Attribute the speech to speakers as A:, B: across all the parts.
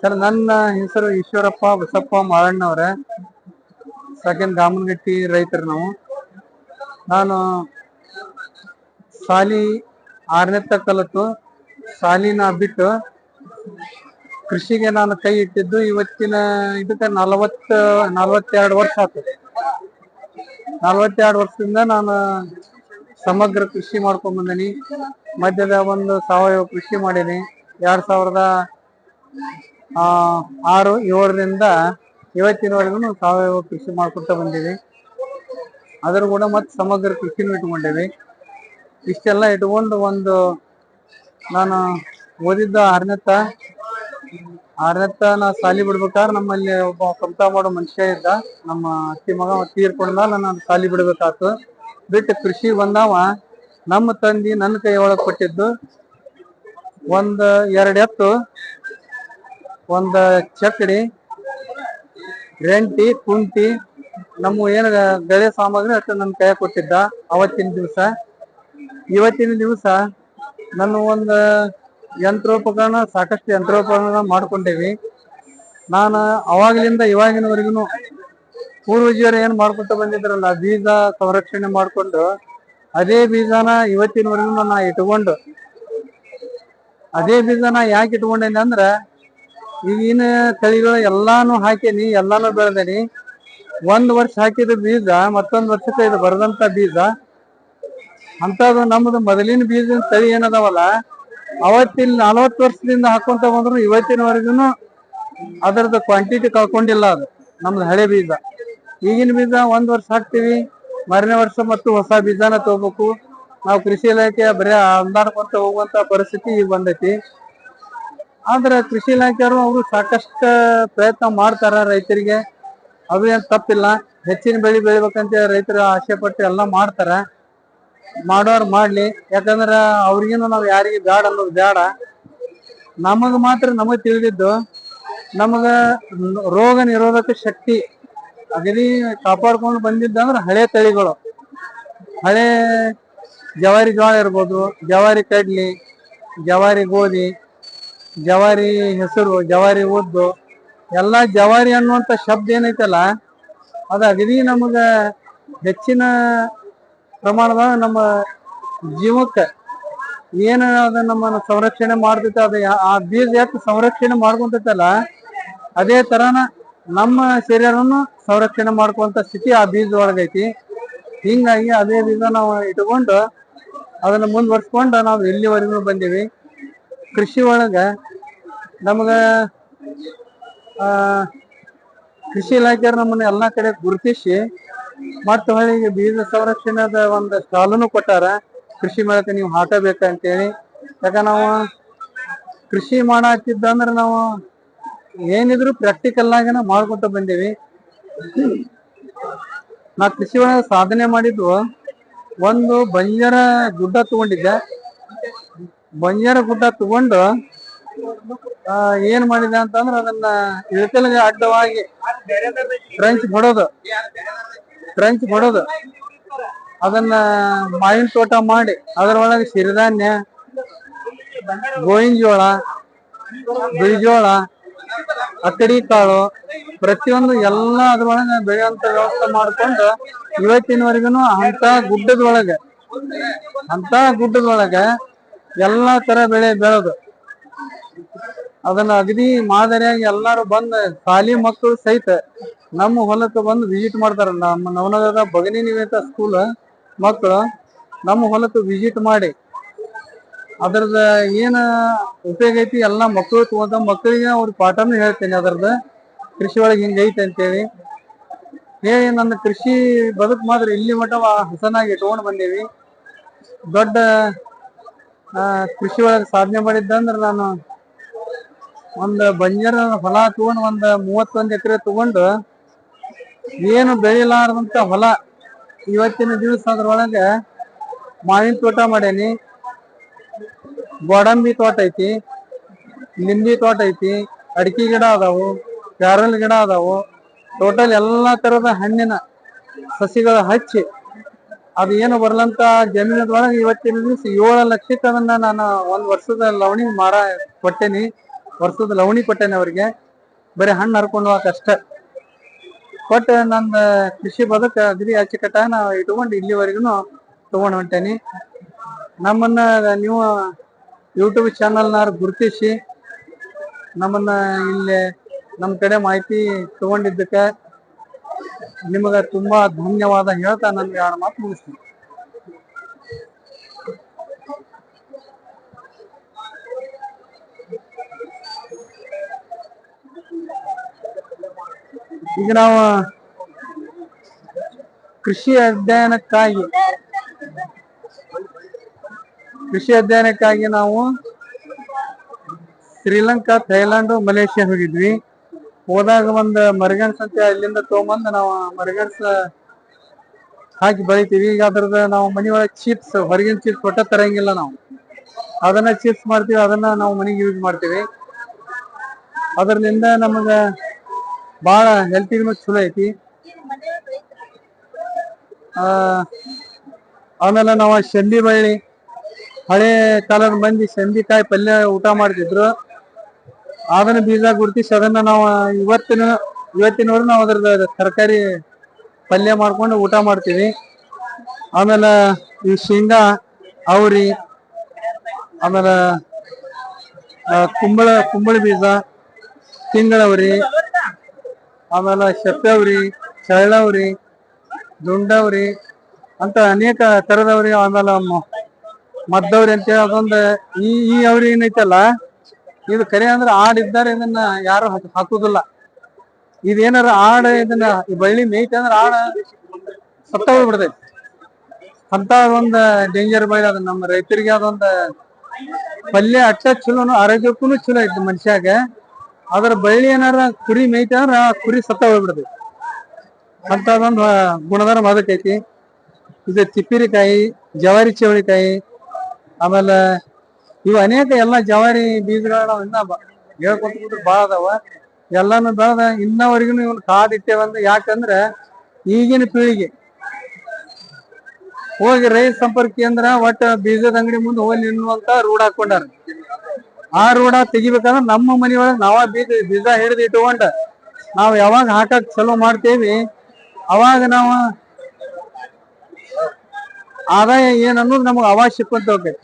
A: Sir, ನನ್ನ ಹೆಸರು Eshwarappa Basappa Malannavar second Gamanagatti ರೈತರು ನಾವು. ನಾನು ಸಾಲಿ ಆರನೇತ್ತ ಕಲಿತು ಸಾಲಿನ ಬಿಟ್ಟು ಕೃಷಿಗೆ ನಾನು ಕೈ ಇಟ್ಟಿದ್ದು ಇವತ್ತಿನ ಇದಕ್ಕೆ ನಲವತ್ತ, ನಲವತ್ತೆರಡು ವರ್ಷ ಆಯ್ತು ನಲವತ್ತೆರಡು ವರ್ಷದಿಂದ ನಾನು ಸಮಗ್ರ ಕೃಷಿ ಮಾಡ್ಕೊಂಡ್ ಬಂದೀನಿ. ಮಧ್ಯದ ಒಂದು ಸಾವಯವ ಕೃಷಿ ಮಾಡೀನಿ. ಎರಡ್ ಸಾವಿರದ ಆರು, ಏಳರಿಂದ ಇವತ್ತಿನವರೆಗೂ ಸಾವಯವ ಕೃಷಿ ಮಾಡ್ಕೊಳ್ತಾ ಬಂದೀವಿ. ಅದರ ಕೂಡ ಮತ್ತು ಸಮಗ್ರ ಕೃಷಿನೂ ಇಟ್ಕೊಂಡೇವಿ. ಇಷ್ಟೆಲ್ಲ ಇಟ್ಕೊಂಡು ಒಂದು, ನಾನು ಓದಿದ್ದ ಆರನೇತ್ತ ಆರ್ನೆತ್ತ ನಾ ಸಾಲಿ ಬಿಡ್ಬೇಕಾದ್ರೆ ನಮ್ಮಲ್ಲಿ ಒಬ್ಬ ಸ್ವಂತ ಮಾಡೋ ಮನುಷ್ಯ ಇದ್ದ. ನಮ್ಮ ಅತ್ತಿ ಮಗ ತೀರ್ಕೊಂಡ್ಮೇಲೆ ನಾನು ಸಾಲಿ ಬಿಡ್ಬೇಕಾತು. ಬಿಟ್ಟು ಕೃಷಿ ಬಂದಾವ. ನಮ್ಮ ತಂದಿ ನನ್ನ ಕೈ ಒಳಗೆ ಕೊಟ್ಟಿದ್ದು ಒಂದು ಎರಡು ಎತ್ತು. ಒಂದ್ ಚಕ್ಕಡಿ ರೆಂಟಿ, ಕುಂಟಿ, ನಮ್ಮ ಏನ ಗಳೆ ಸಾಮಗ್ರಿ ಅಷ್ಟು ನನ್ನ ಕೈ ಕೊಟ್ಟಿದ್ದ ಅವತ್ತಿನ ದಿವಸ. ಇವತ್ತಿನ ದಿವಸ ನನ್ನ ಒಂದು ಯಂತ್ರೋಪಕರಣ, ಸಾಕಷ್ಟು ಯಂತ್ರೋಪಕರಣ ಮಾಡ್ಕೊಂಡೇವಿ. ನಾನು ಅವಾಗ್ಲಿಂದ ಇವಾಗಿನವರೆಗೂ ಪೂರ್ವಜರು ಏನು ಮಾಡ್ಕೊತ ಬಂದಿದ್ರಲ್ಲ, ಬೀಜ ಸಂರಕ್ಷಣೆ ಮಾಡ್ಕೊಂಡು ಅದೇ ಬೀಜನ ಇವತ್ತಿನವರೆಗೂ ನಾನು ಇಟ್ಕೊಂಡು, ಅದೇ ಬೀಜನ ಯಾಕೆ ಇಟ್ಕೊಂಡೇನೆ ಅಂದ್ರ ಈಗಿನ ತಳಿಗಳು ಎಲ್ಲಾನು ಹಾಕೇನಿ, ಎಲ್ಲಾನು ಬೆಳೆದೇನಿ. ಒಂದ್ ವರ್ಷ ಹಾಕಿದ ಬೀಜ, ಮತ್ತೊಂದ್ ವರ್ಷಕ್ಕೆ ಇದು ಬರದಂತ ಬೀಜ. ಅಂತದು ನಮ್ದು ಮೊದಲಿನ ಬೀಜದ ತಳಿ ಏನದಾವಲ್ಲ, ಅವತ್ತಿನ ನಲವತ್ತು ವರ್ಷದಿಂದ ಹಾಕೊಂತ ಬಂದ್ರು ಇವತ್ತಿನವರೆಗೂ ಅದರದ್ದು ಕ್ವಾಂಟಿಟಿ ಕಳ್ಕೊಂಡಿಲ್ಲ ಅದು, ನಮ್ದು ಹಳೆ ಬೀಜ. ಈಗಿನ ಬೀಜ ಒಂದ್ ವರ್ಷ ಹಾಕ್ತಿವಿ, ಮರನೇ ವರ್ಷ ಮತ್ತು ಹೊಸ ಬೀಜನ ತಗೋಬೇಕು. ನಾವು ಕೃಷಿ ಇಲಾಖೆ ಬರೀ ಅಂದಾಡ್ಕೊಂತ ಹೋಗುವಂತ ಪರಿಸ್ಥಿತಿ ಈಗ ಬಂದೈತಿ. ಆದ್ರೆ ಕೃಷಿ ಇಲಾಖೆಯವರು ಅವರು ಸಾಕಷ್ಟು ಪ್ರಯತ್ನ ಮಾಡ್ತಾರ ರೈತರಿಗೆ. ಅವೇನು ತಪ್ಪಿಲ್ಲ. ಹೆಚ್ಚಿನ ಬೆಳೆ ಬೆಳಿಬೇಕಂತ ರೈತರು ಆಸೆ ಪಟ್ಟು ಎಲ್ಲ ಮಾಡ್ತಾರ. ಮಾಡೋರು ಮಾಡ್ಲಿ. ಯಾಕಂದ್ರ ಅವ್ರಿಗೇನು ನಾವು ಯಾರಿಗೆ ಬೇಡ ಅನ್ನೋದು ಬೇಡ ನಮಗೆ ಮಾತ್ರ ನಮಗ್ ತಿಳಿದಿದ್ದು, ನಮಗ ರೋಗ ನಿರೋಧಕ ಶಕ್ತಿ ಅಗದಿ ಕಾಪಾಡ್ಕೊಂಡು ಬಂದಿದ್ದಂದ್ರೆ ಹಳೆ ತಳಿಗಳು. ಹಳೆ ಜವಾರಿ ಜೋಳ ಇರ್ಬೋದು, ಜವಾರಿ ಕಡ್ಲಿ, ಜವಾರಿ ಗೋಧಿ ಜವಾರಿ ಹೆಸರು, ಜವಾರಿ ಉದ್ದು, ಎಲ್ಲ ಜವಾರಿ ಅನ್ನುವಂತ ಶಬ್ದ ಏನೈತಲ್ಲ, ಅದು ಅಗದಿ ನಮಗೆ ಹೆಚ್ಚಿನ ಪ್ರಮಾಣದಾಗ ನಮ್ಮ ಜೀವಕ್ಕೆ ಏನು ಅದು ನಮ್ಮನ್ನು ಸಂರಕ್ಷಣೆ ಮಾಡ್ತೈತೆ, ಅದು ಆ ಬೀಜ ಯಾಕೆ ಸಂರಕ್ಷಣೆ ಮಾಡ್ಕೊಂತೈತಲ್ಲ, ಅದೇ ಥರನ ನಮ್ಮ ಶರೀರನು ಸಂರಕ್ಷಣೆ ಮಾಡ್ಕೊಂತ ಸ್ಥಿತಿ ಆ ಬೀಜ ಒಳಗೈತಿ ಹಿಂಗಾಗಿ ಅದೇ ಬೀಜ ನಾವು ಇಟ್ಕೊಂಡು ಅದನ್ನ ಮುಂದುವರ್ಸ್ಕೊಂಡು ನಾವು ಇಲ್ಲಿವರೆಗೂ ಬಂದೀವಿ. ಕೃಷಿ ಒಳಗ ನಮಗ ಕೃಷಿ ಇಲಾಖೆಯವ್ರು ನಮ್ಮನ್ನ ಎಲ್ಲಾ ಕಡೆ ಗುರುತಿಸಿ ಮತ್ತು ಹೊಳಿಗೆ ಬೀಜ ಸಂರಕ್ಷಣೆದ ಒಂದು ಸ್ಟಾಲನ್ನು ಕೊಟ್ಟಾರ. ಕೃಷಿ ಮೇಳಕ್ಕೆ ನೀವು ಹಾಕಬೇಕಂತೇಳಿ. ಯಾಕ ನಾವು ಕೃಷಿ ಮಾಡಾಕಿದ್ದಂದ್ರೆ ನಾವು ಏನಿದ್ರು ಪ್ರಾಕ್ಟಿಕಲ್ ಆಗಿನ ಮಾಡ್ಕೊಂತ ಬಂದೀವಿ. ನಾ ಕೃಷಿ ಒಳಗೆ ಸಾಧನೆ ಮಾಡಿದ್ದು ಒಂದು ಬಂಜರ ಗುಡ್ಡ ತಗೊಂಡಿದ್ದೆ. ಬಂಜರ ಗುಡ್ಡ ತಗೊಂಡು ಏನ್ ಮಾಡಿದ ಅಂತಂದ್ರ ಅದನ್ನ ಇಳಕಲ್ಗೆ ಅಡ್ಡವಾಗಿ ಟ್ರಂಚ್ ಹೊಡೋದು. ಟ್ರಂಚ್ ಹೊಡೋದು. ಅದನ್ನ ಮಾವಿನ ತೋಟ ಮಾಡಿ, ಅದರೊಳಗೆ ಸಿರಿಧಾನ್ಯ, ಗೋವಿನ ಜೋಳ, ಬಿಳಿಜೋಳ ಅಕ್ಕಡಿ ಕಾಳು, ಪ್ರತಿಯೊಂದು ಎಲ್ಲ ಅದ್ರೊಳಗೆ ಬೆಳೆಯುವಂತ ವ್ಯವಸ್ಥೆ ಮಾಡ್ಕೊಂಡು ಇವತ್ತಿನವರೆಗೂ ಅಂತ ಗುಡ್ಡದೊಳಗೆ ಅಂತ ಗುಡ್ಡದೊಳಗೆ ಎಲ್ಲಾ ತರ ಬೆಳೆ ಬೆಳೆದು ಅದನ್ನ ಅಗದಿ ಮಾದರಿಯಾಗಿ ಎಲ್ಲಾರು ಬಂದ್ ಶಾಲಿ ಮಕ್ಕಳು ಸಹಿತ ನಮ್ಮ ಹೊಲಕ್ಕೆ ಬಂದು ವಿಸಿಟ್ ಮಾಡ್ತಾರ. ನಮ್ಮ ನವನಗರದ ಬಗನಿ ನಿವೇತ ಸ್ಕೂಲ್ ಮಕ್ಕಳು ನಮ್ಮ ಹೊಲಕ್ಕೆ ವಿಸಿಟ್ ಮಾಡಿ ಅದ್ರದ ಏನ ಉಪಯೋಗ ಐತಿ ಎಲ್ಲಾ ಮಕ್ಕಳು ತಗೊಂತ ಮಕ್ಕಳಿಗೆ ಅವ್ರ ಪಾಠನು ಹೇಳ್ತೇನೆ ಅದ್ರದ್ದು. ಕೃಷಿ ಒಳಗೆ ಹಿಂಗೈತೆ ಅಂತೇಳಿ. ಹೇಳಿ ನನ್ನ ಕೃಷಿ ಬದುಕು ಮಾತ್ರ ಇಲ್ಲಿ ಮಟ್ಟ ಹಸನಾಗಿ ಇಟ್ಕೊಂಡು ಬಂದೀವಿ. ದೊಡ್ಡ ಕೃಷಿ ಒಳಗೆ ಸಾಧನೆ ಮಾಡಿದ್ದಂದ್ರ ನಾನು ಒಂದು ಬಂಜರ ಹೊಲ ತಗೊಂಡ್ ಒಂದು ಮೂವತ್ತೊಂದು ಎಕರೆ ತಗೊಂಡು ಏನು ಬೆಳಿಲಾರದಂತ ಹೊಲ ಇವತ್ತಿನ ದಿವಸ ಅದ್ರೊಳಗೆ ಮಾವಿನ ತೋಟ ಮಾಡೇನಿ. ಗೋಡಂಬಿ ತೋಟ ಐತಿ ನಿಂಬಿ ತೋಟ ಐತಿ, ಅಡಿಕೆ ಗಿಡ ಅದಾವು, ಪ್ಯಾರಲ್ ಗಿಡ ಅದಾವು, ಟೋಟಲ್ ಎಲ್ಲಾ ತರದ ಹಣ್ಣಿನ ಸಸಿಗಳು ಹಚ್ಚಿ ಅದು ಏನು ಬರಲಂತ ಜಮೀನದೊಳಗೆ ಇವತ್ತಿನ ದಿವಸ ಏಳು ಲಕ್ಷಕ್ಕೆ ನಾನು ಒಂದ್ ವರ್ಷದ ಲವಣಿ ಮಾರ ಕೊಟ್ಟೇನಿ, ವರ್ಷದ ಲವಣಿ ಕೊಟ್ಟೇನಿ ಅವರಿಗೆ. ಬರೀ ಹಣ್ಣು ಹರ್ಕೊಂಡು ಹೋಗಕ್ ಅಷ್ಟ. ಕೊಟ್ಟು ನನ್ನ ಕೃಷಿ ಬದಕ ಅಗದಿ ಅಚ್ಚುಕಟ್ಟಾಗ ನಾ ಇಟ್ಕೊಂಡು ಇಲ್ಲಿವರೆಗೂ ತಗೊಂಡ್ ಹೊಂಟೇನಿ. ನಮ್ಮನ್ನ ನೀವು ಯೂಟ್ಯೂಬ್ ಚಾನಲ್ನಾರು ಗುರುತಿಸಿ, ನಮ್ಮನ್ನ ಇಲ್ಲಿ ನಮ್ಮ ಕಡೆ ಮಾಹಿತಿ ತಗೊಂಡಿದ್ದಕ್ಕೆ ನಿಮಗ ತುಂಬಾ ಧನ್ಯವಾದ ಹೇಳ್ತಾ ನನ್ಗೆ ಎರಡು ಮಾತು ಮುಗಿಸ್ತೀನಿ. ಈಗ ನಾವು ಕೃಷಿ ಅಧ್ಯಯನಕ್ಕಾಗಿ ಕೃಷಿ ಅಧ್ಯಯನಕ್ಕಾಗಿ ನಾವು ಶ್ರೀಲಂಕಾ, ಥೈಲ್ಯಾಂಡ್, ಮಲೇಷ್ಯಾ ಹೋಗಿದ್ವಿ. ಹೋದಾಗ ಒಂದ್ ಮರಗಣ್ಸ್ ಅಂತ ಅಲ್ಲಿಂದ ತಗೊಂಬಂದ್ ನಾವು ಮರಗಣ್ಸ್ ಹಾಕಿ ಬೆಳಿತೀವಿ. ಈಗ ಅದ್ರದ ನಾವು ಮನಿ ಒಳಗೆ ಚಿಪ್ಸ್ ಹೊರಗಿನ ಚಿಪ್ಸ್ ಒಟ್ಟ ತರಂಗಿಲ್ಲ ನಾವು. ಅದನ್ನ ಚಿಪ್ಸ್ ಮಾಡ್ತೀವಿ, ಅದನ್ನ ನಾವು ಮನೆಗೆ ಯೂಸ್ ಮಾಡ್ತೀವಿ. ಅದರಿಂದ ನಮಗ ಬಹಳ ಹೆಲ್ತಿಗೂ ಚಲೋ ಐತಿ. ಆಮೇಲೆ ನಾವು ಶಂದಿ ಬಳ್ಳಿ, ಹಳೆ ಕಾಲದ ಮಂದಿ ಶಂದಿಕಾಯಿ ಪಲ್ಯ ಊಟ ಮಾಡ್ತಿದ್ರು. ಅದನ್ನ ಬೀಜ ಗುರುತಿಸಿ ಅದನ್ನ ನಾವು ಇವತ್ತಿನ, ಇವತ್ತಿನವರೆಗೂ ನಾವು ಅದ್ರದ್ದು ತರಕಾರಿ ಪಲ್ಯ ಮಾಡ್ಕೊಂಡು ಊಟ ಮಾಡ್ತೀವಿ. ಆಮೇಲೆ ಈ ಶೇಂಗಾ, ಅವರಿ, ಆಮೇಲೆ ಕುಂಬಳ ಕುಂಬಳ ಬೀಜ ತಿಂಗಳವ್ರಿ ಆಮೇಲೆ ಶೆಪ್ಪೆವ್ರಿ ಚಳ್ಳವ್ರಿ ದುಂಡವ್ರಿ ಅಂತ ಅನೇಕ ತರದವ್ರಿ ಆಮೇಲೆ ಮದ್ದವ್ರಿ ಅಂತೇಳಿ ಅದೊಂದು ಈ ಈ ಅವ್ರಿ ಏನೈತಲ್ಲ ಇದು ಕರೆ ಅಂದ್ರೆ ಆಡ್ ಇದ್ದಾರೆ, ಇದನ್ನ ಯಾರು ಹಾಕ್- ಹಾಕುದಿಲ್ಲ. ಇದೇನಾರ ಆಡ ಇದನ್ನ ಬಳ್ಳಿ ಮೇಯ್ತ ಅಂದ್ರೆ ಆಡ ಸತ್ತ ಹೋಗ್ಬಿಡ್ತೈತಿ. ಅಂತ ಒಂದು ಡೇಂಜರ್ ಬಳ್ಳಿ ಅದ. ನಮ್ಮ ರೈತರಿಗೆ ಅದೊಂದ ಪಲ್ಯ ಅಟ್ಟ ಚಲೋನು ಆರೋಗ್ಯಕ್ಕೂ ಚಲೋ ಐತಿ ಮನುಷ್ಯಾಗ. ಅದ್ರ ಬಳ್ಳಿ ಏನಾರ ಕುರಿ ಮೇಯ್ತ ಅಂದ್ರೆ ಆ ಕುರಿ ಸತ್ತ ಹೋಗ್ಬಿಡ್ತೈತಿ. ಅಂತದೊಂದು ಗುಣಧರ್ಮ ಅದಕ್ಕೈತಿ. ಇದು ತಿಪ್ಪಿರಿಕಾಯಿ, ಜವಾರಿ ಚವಳಿಕಾಯಿ, ಆಮೇಲೆ ಇವು ಅನೇಕ ಎಲ್ಲ ಜವಾರಿ ಬೀಜಗಳನ್ನ ಹೇಳ್ಕೊಂತ ಭಾಳ ಅದಾವ. ಎಲ್ಲಾನು ಬೆಳೆದ ಇನ್ನವರೆಗೂ ಇವನ್ ಕಾದಿಟ್ಟೇವಂದ್ರೆ ಯಾಕಂದ್ರೆ ಈಗಿನ ಪೀಳಿಗೆ ಹೋಗಿ ರೈತ ಸಂಪರ್ಕ ಕೇಂದ್ರ ಒಟ್ಟ ಬೀಜದ ಅಂಗಡಿ ಮುಂದೆ ಹೋಗಿ ನಿನ್ನುವಂತ ರೂಢ ಹಾಕೊಂಡಾರ. ಆ ರೂಢ ತೆಗಿಬೇಕಂದ್ರ ನಮ್ಮ ಮನೆಯೊಳಗೆ ನಾವ ಬೀಜ ಬೀಜ ಹಿಡಿದು ಇಟ್ಕೊಂಡ ನಾವ್ ಯಾವಾಗ ಹಾಕಕ್ ಚಲೋ ಮಾಡ್ತೇವಿ, ಅವಾಗ ನಾವು ಆದಾಯ ಏನನ್ನೋದು ನಮಗೆ ಅವಶ್ಯಕ ಅಂತ ಹೋಗ್ತೈತಿ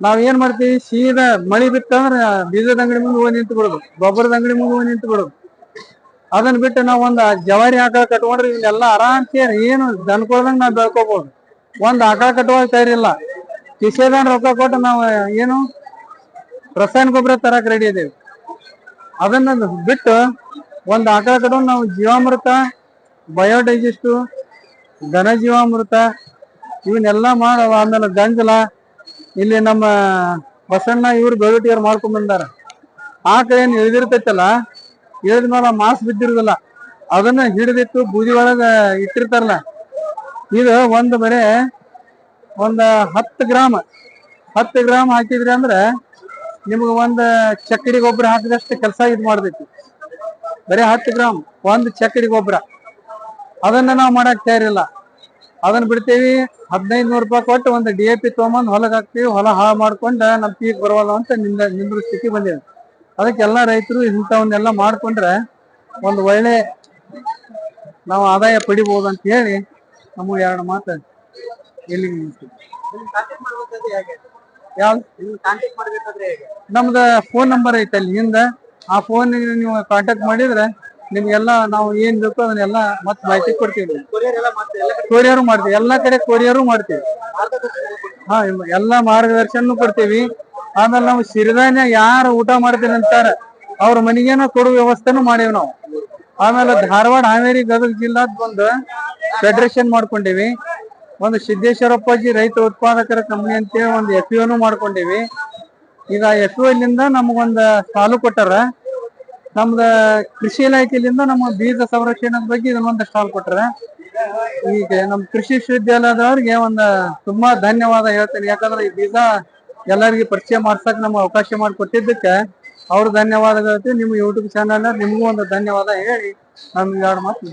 A: ನಾವ್ ಏನ್ ಮಾಡ್ತೀವಿ? ಸೀದಾ ಮಳಿ ಬಿತ್ತಂದ್ರ ಬೀಜದ ಅಂಗಡಿ ಮುಂದೆ ಹೋಗಿ ನಿಂತು ಬಿಡೋದು ಗೊಬ್ಬರದ ಅಂಗಡಿ ಮುಂದೆ ಹೋಗಿ ನಿಂತು ಬಿಡೋದು ಅದನ್ನ ಬಿಟ್ಟು ನಾವ್ ಒಂದ್ ಜವಾರಿ ಆಕಳ ಕಟ್ಕೊಂಡ್ರೆ ಇವನ್ನೆಲ್ಲ ಸೇರ್ ಏನು ದನ್ಕೊಳ್ದಂಗ್ ನಾವ್ ಬೆಳ್ಕೋಬಹುದು ಒಂದ್ ಆಕಳ ಕಟ್ಟುವಾಗ ತಯಾರಿಲ್ಲ ಕಿಸೆದಾನ್ ರೊಕ್ಕ ಕೊಟ್ಟು ನಾವು ಏನು ರಸಾಯನ ಗೊಬ್ಬರ ತರಕ್ ರೆಡಿ ಇದೇವಿ. ಅದನ್ನ ಬಿಟ್ಟು ಒಂದ್ ಆಕಳ ಕಟ್ಕೊಂಡು ನಾವು ಜೀವಾಮೃತ, ಬಯೋಡೈಜೆಸ್ಟ್, ಘನ ಜೀವಾಮೃತ ಇವನ್ನೆಲ್ಲ ಮಾಡವ ಆಮೇಲೆ ಗಂಜಲ ಇಲ್ಲಿ ನಮ್ಮ ಬಸಣ್ಣ ಇವ್ರು ಬೆಳವಟಿಯರು ಮಾಡ್ಕೊಂಡ್ ಬಂದಾರ. ಆಕಳ ಏನ್ ಇಳಿದಿರ್ತೈತಲ್ಲ ಇಳಿದ್ಮೇಲೆ ಮಾಸ್ ಬಿದ್ದಿರುದಲ್ಲ, ಅದನ್ನ ಹಿಡಿದಿಟ್ಟು ಬೂದಿ ಒಳಗ ಇಟ್ಟಿರ್ತಾರಲ್ಲ, ಇದು ಒಂದ್ ಬರೇ ಒಂದ್ ಹತ್ತು ಗ್ರಾಮ್ ಹತ್ತು ಗ್ರಾಮ್ ಹಾಕಿದ್ರಿ ಅಂದ್ರೆ ನಿಮ್ಗೆ ಒಂದ್ ಚಕ್ಕಡಿ ಗೊಬ್ಬರ ಹಾಕಿದಷ್ಟು ಕೆಲಸ ಇದು ಮಾಡ್ತೈತಿ. ಬರೀ ಹತ್ತು ಗ್ರಾಮ್, ಒಂದ್ ಚಕ್ಕಡಿ ಗೊಬ್ಬರ. ಅದನ್ನ ನಾವು ಮಾಡಕ್ ತಯಾರಿಲ್ಲ. ಅದನ್ನ ಬಿಡ್ತೀವಿ. ಹದಿನೈದು ನೂರು ರೂಪಾಯಿ ಕೊಟ್ಟು ಒಂದು ಡಿ ಎ ಪಿ ತೊಗೊಂಬಂದು ಹೊಲಕ್ಕೆ ಹಾಕ್ತೀವಿ. ಹೊಲ ಹಾ ಮಾಡ್ಕೊಂಡ ನಮ್ ಪೀಕ್ ಬರವಲ್ಲ ಅಂತ ನಿಂದ ನಿಂದ್ರ ಸ್ಥಿತಿ ಬಂದಿದೆ. ಅದಕ್ಕೆ ಎಲ್ಲಾ ರೈತರು ಇಂಥವನ್ನೆಲ್ಲ ಮಾಡ್ಕೊಂಡ್ರೆ ಒಂದು ಒಳ್ಳೆ ನಾವು ಆದಾಯ ಪಡಿಬಹುದು ಅಂತ ಹೇಳಿ ನಮಗೆ ಎರಡು ಮಾತು ಎಲ್ಲಿ. ಯಾವ್ದು? ನಮ್ದ ಫೋನ್ ನಂಬರ್ ಐತೆ ಅಲ್ಲಿ ಹಿಂದೆ. ಆ ಫೋನ್ ನೀವು ಕಾಂಟ್ಯಾಕ್ಟ್ ಮಾಡಿದ್ರೆ ನಿಮ್ಗೆಲ್ಲ ನಾವು ಏನ್ ಬೇಕೋ ಅದನ್ನೆಲ್ಲ ಮತ್ತೆ ಮಾಹಿತಿ ಕೊಡ್ತೀವಿ ಕೊರಿಯರು ಮಾಡ್ತೀವಿ. ಎಲ್ಲಾ ಕಡೆ ಕೊರಿಯರು ಮಾಡ್ತೀವಿ. ಹಾ ಎಲ್ಲ ಮಾರ್ಗದರ್ಶನ ಕೊಡ್ತೀವಿ. ಆಮೇಲೆ ನಾವು ಸಿರಿಧಾನ್ಯ ಯಾರು ಊಟ ಮಾಡ್ತೀನಿ ಅಂತಾರೆ, ಅವ್ರ ಮನಿಗೇನ ಕೊಡುವ ವ್ಯವಸ್ಥೆನೂ ಮಾಡೇವಿ ನಾವು. ಆಮೇಲೆ ಧಾರವಾಡ ಹಾವೇರಿ ಗದಗ ಜಿಲ್ಲಾದ ಒಂದು ಫೆಡರೇಷನ್ ಮಾಡ್ಕೊಂಡಿವಿ. ಒಂದು ಸಿದ್ದೇಶ್ವರಪ್ಪಾಜಿ ರೈತ ಉತ್ಪಾದಕರ ಕಂಪನಿ ಅಂತೇಳಿ ಒಂದು ಎಫ್ ಇ ಮಾಡ್ಕೊಂಡಿವಿ. ಈಗ ಎಫ್ ಇಲ್ಲಿಂದ ನಮಗೊಂದು ಸಾಲು ಕೊಟ್ಟಾರ. ನಮ್ದ ಕೃಷಿ ಇಲಾಖೆಯಿಂದ ನಮ್ಮ ಬೀಜ ಸಂರಕ್ಷಣೆ ಬಗ್ಗೆ ಇದನ್ನೊಂದು ಸ್ಟಾಲ್ ಕೊಟ್ರೆ. ಈಗ ನಮ್ ಕೃಷಿ ವಿಶ್ವವಿದ್ಯಾಲಯದವ್ರಿಗೆ ಒಂದು ತುಂಬಾ ಧನ್ಯವಾದ ಹೇಳ್ತೇನೆ. ಯಾಕಂದ್ರೆ ಈ ಬೀಜ ಎಲ್ಲರಿಗೂ ಪರಿಚಯ ಮಾಡ್ಸಕ್ ನಮ್ಗೆ ಅವಕಾಶ ಮಾಡಿಕೊಟ್ಟಿದ್ದಕ್ಕೆ ಅವ್ರ ಧನ್ಯವಾದಗಳು ನಿಮ್ಮ ಯೂಟ್ಯೂಬ್ ಚಾನಲ್ ನಿಮಗೂ ಒಂದು ಧನ್ಯವಾದ ಹೇಳಿ ನಮ್ಗೆ ಎರಡು ಮಾತು.